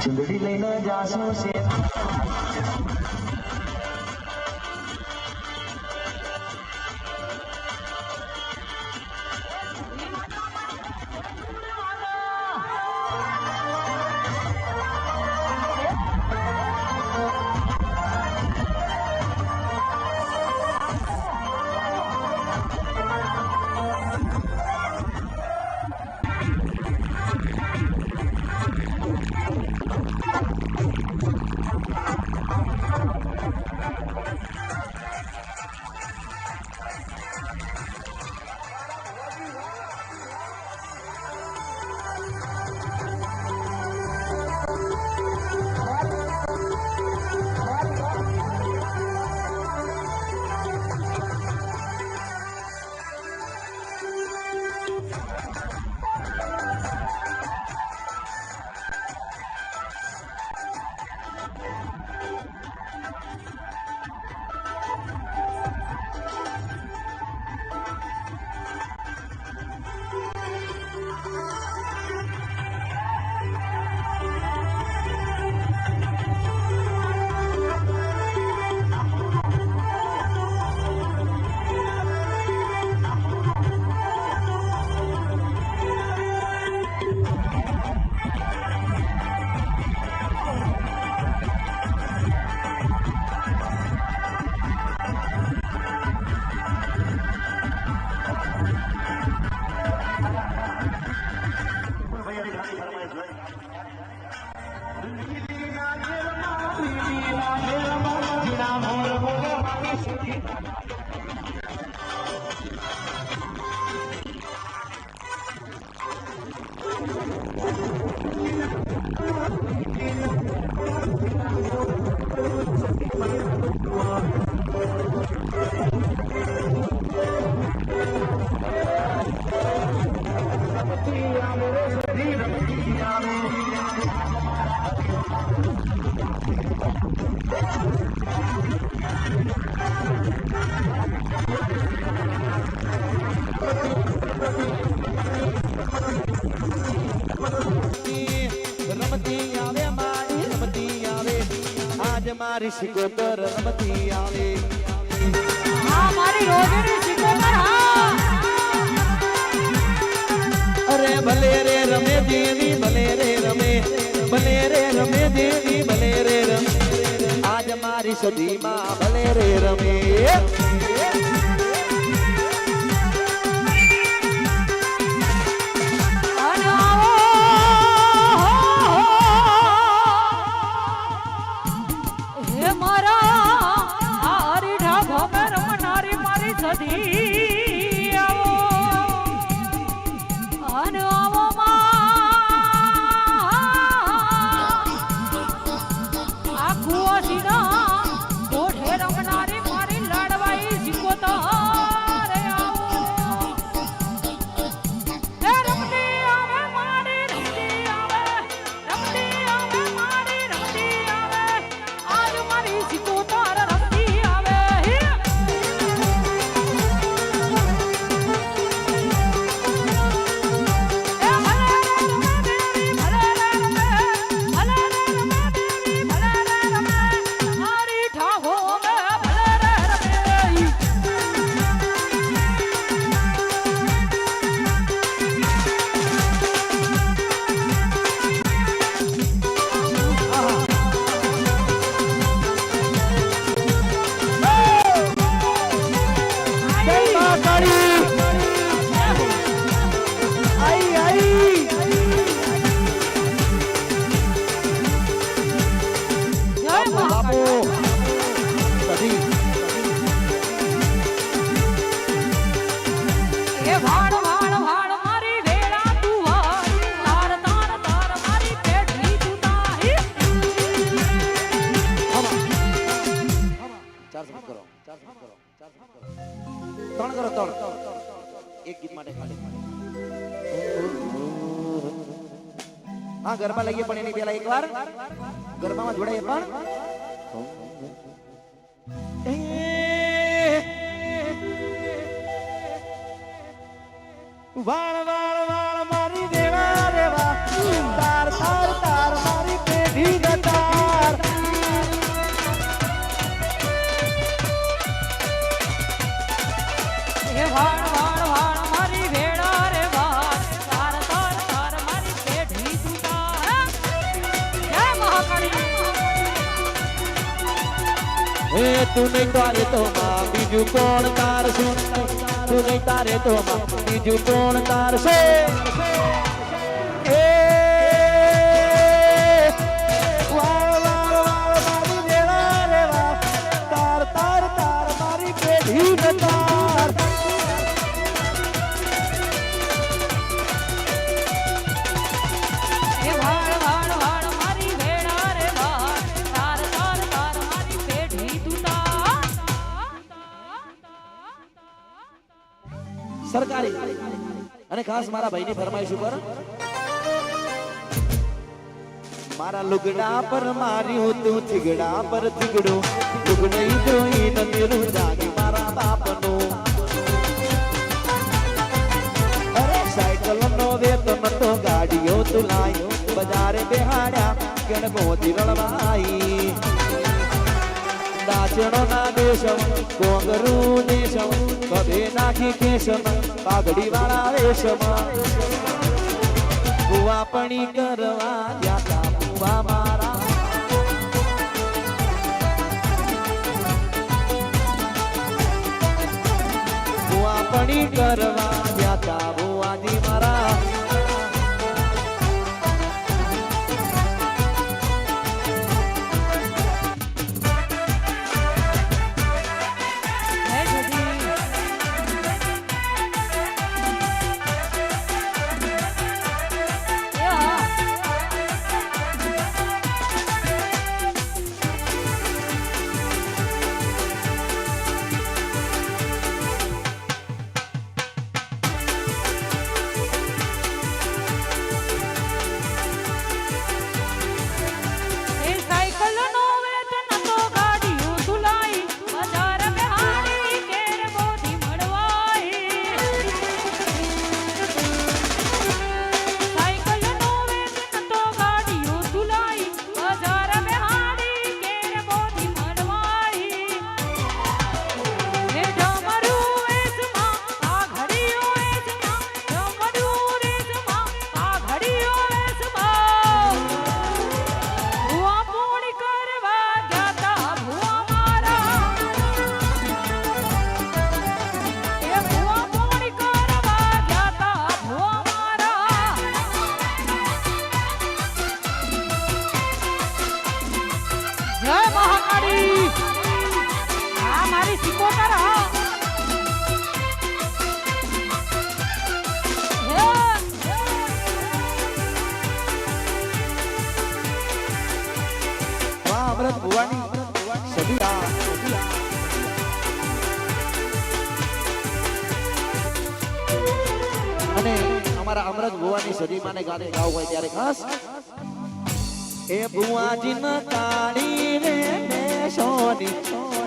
ચુંદડી લઈને જાશું છે આજ મારી સિકોતર રમતી આવે. હા મારી રોજની સિકોતર હા. અરે ભલે રે રમે દેવી ભલે રે રમે ભલે રે રમે દેવી ભલે રે રમે. આજ મારી સદીમાં ભલે રે રમે. એ તું નહીં તારે તો માં બીજું કોણ તારશું? તું નહીં તારે તો માં બીજું કોણ તારશે? સરકારી. અને ખાસ મારા ભાઈની ફરમાઈશ ઉપર. મારા લુગડા પર માર્યો તું થીગડા પર થીગડો લુગડઈ જોઈ નમેરું જાગી મારા બાપનો. અરે સાયકલ નો વેતન તો ગાડીઓ તું લાયો બજારે બેહાડ્યા કેણ મોતી રળવાઈ. નાચણો ના દેશમ કોંગરું દેશમ કભે નાખી કેશમ પાઘડી વાળા વેશમ કુવાપણી કરવા ગયા કુવા મારા. કુવાપણી કરવા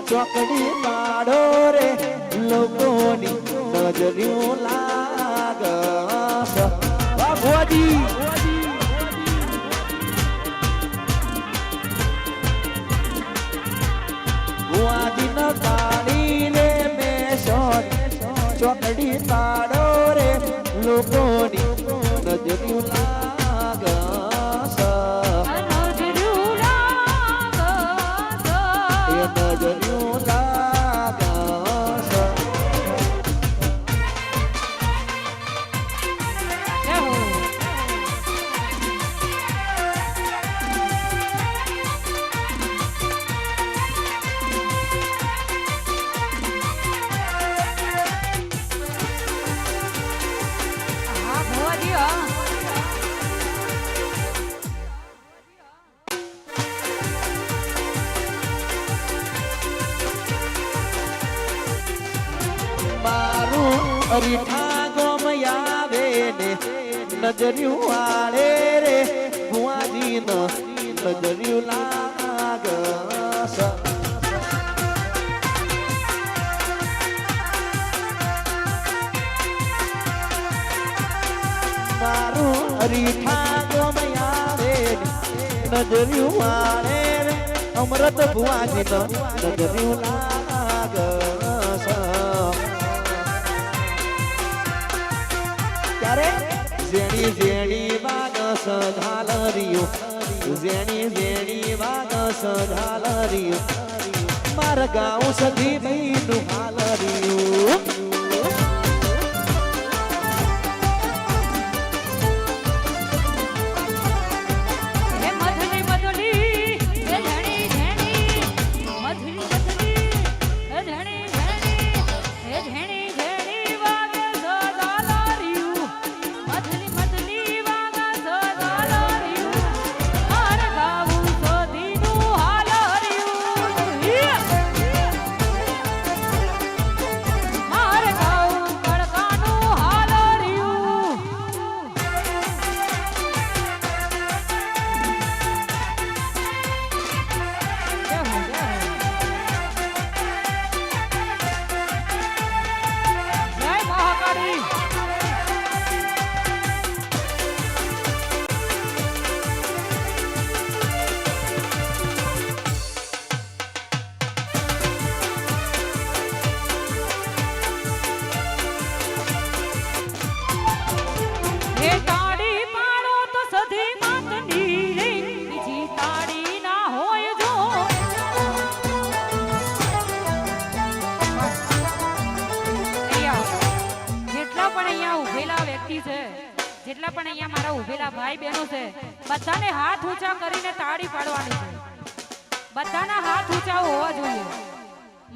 ચોકડી પાડો રે. લોકોની નજર્યું લાગ. મેશોની ચોકડી પાડો રે. લોકોની નજર્યું લાગસ મારું અરીઠા ગોમ આવે ને, નજર્યું વાળે રે. ભુવાજી ન નજર્યું લાગ મારું અરીઠા ગોમ આવે ને, નજર્યું વાળે રે. અમૃત ભુવાજી ન નજર્યું લાગસ જેણી જેણી વાગસ ઝાલરિયો જેણી જેણી વાગસ ઝાલરિયો મારા ગાઉં સધી બીનું હાલરિયું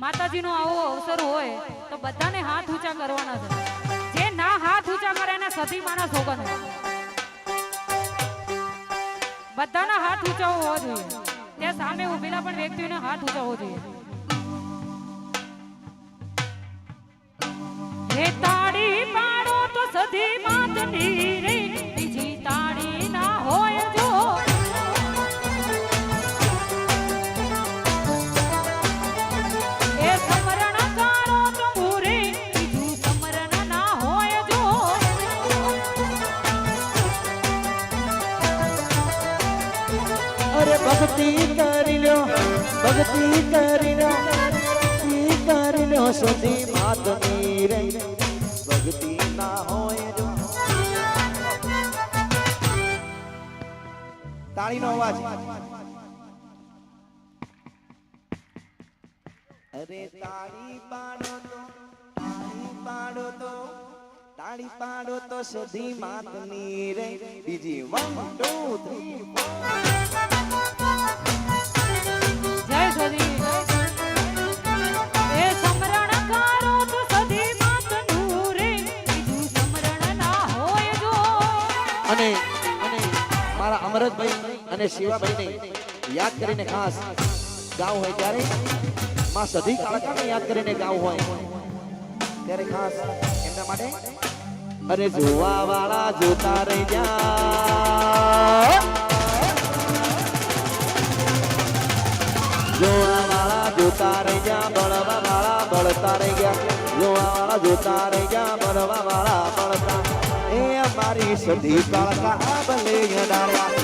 માતાજીનો આવો અવસર હોય તો બધાને હાથ ઊંચા કરવાના છે. જે ના હાથ ઊંચા કરે એને સતી માણસ સોગન બધાના હાથ ઊંચા હોવા જોઈએ. ત્યાં સામે ઉભેલા પણ વ્યક્તિઓને હાથ ઊંચા હોવો જોઈએ. તાળી પાડો તો સધી માતની. સુધી માતની રે ભક્તિ ના હોય તાળીનો અવાજ. અરે તાળી પાડો તો પાડો તો, તાળી પાડો તો સુધી માતની રે બીજી વન, ટુ, થ્રી ભરતભાઈ અને શિવાભાઈને યાદ કરીને ખાસ ગાવ હોય ત્યારે માં સધી કાળકાને યાદ કરીને ગાવ હોય ત્યારે ખાસ એમના માટે અરે જોવા વાળા જોતા રહી જા જોવા વાળા જોતા રહી જા બળવા વાળા બળતા રહી ગયા જોવા વાળા જોતા રહી જા બળવા વાળા બળતા એ અમારી સધી કાળકા બલે અડાડ્યા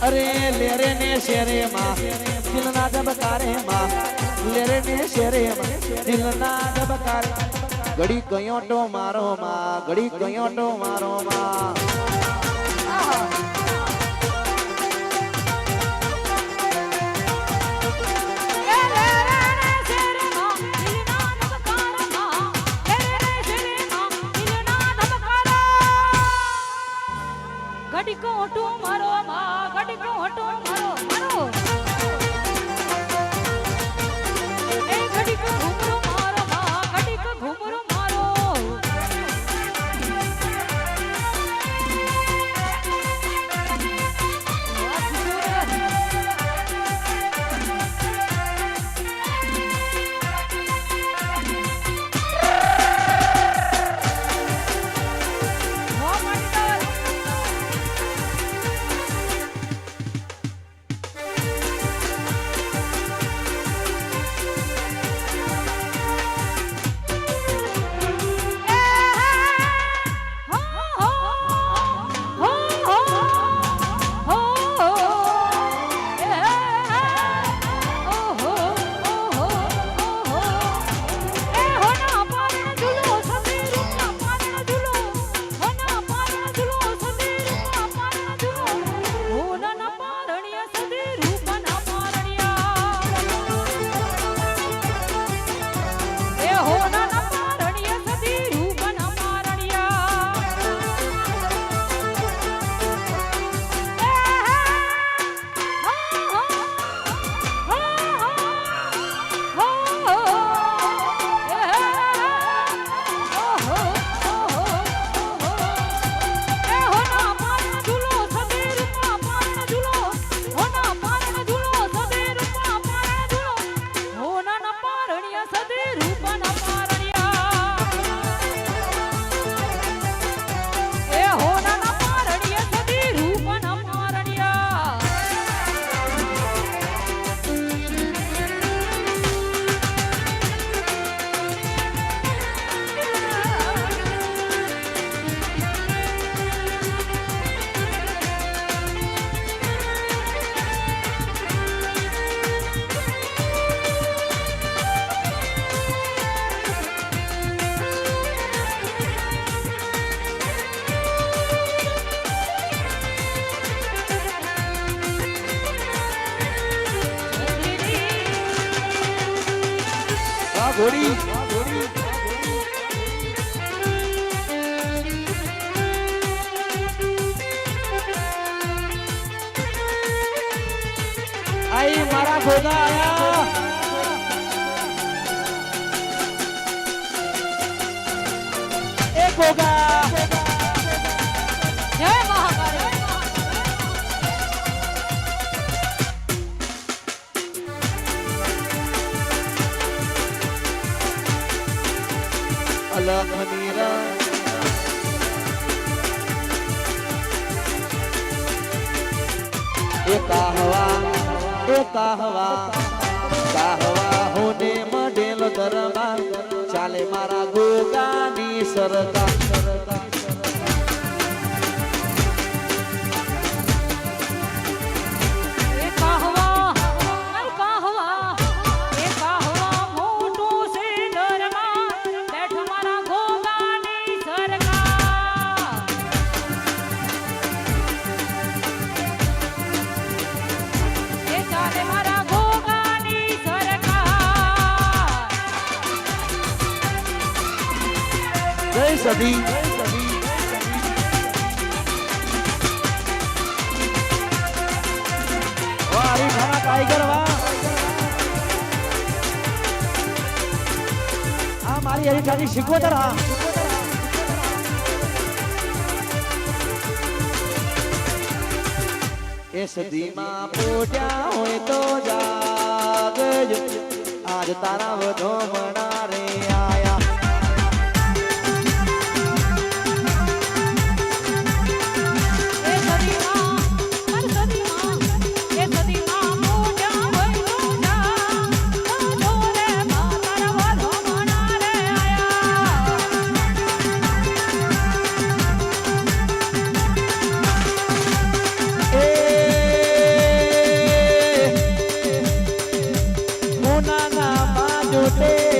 અરે લેરે ને શેરે માં, દિલના ધબકારે માં લેરે ને શેરે માં, દિલના ધબકારે ઘડી કયો તો મારો માં ઘડી કયો તો મારો માં. ઘડીકો ઓટો મારો માં ગડકો ઓટો મારો મારો. અલખ નીરા એ કાહવા એ હોને મડેલ દરબાર. ચાલે મારા ગોગાની સરકાર. સધી હરીફાના ટાઈગર વાહ. હોય તો જાગજો. આજ તારા વધો મણા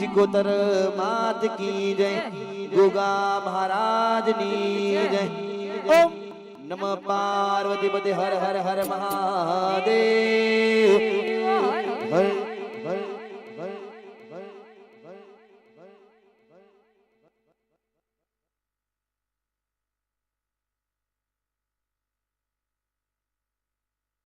શિકોતર માત કી જય, ગોગા મહારાજની જય. ઓમ નમ પાર્વતી પતિ હર હર હર મહાદેવ હર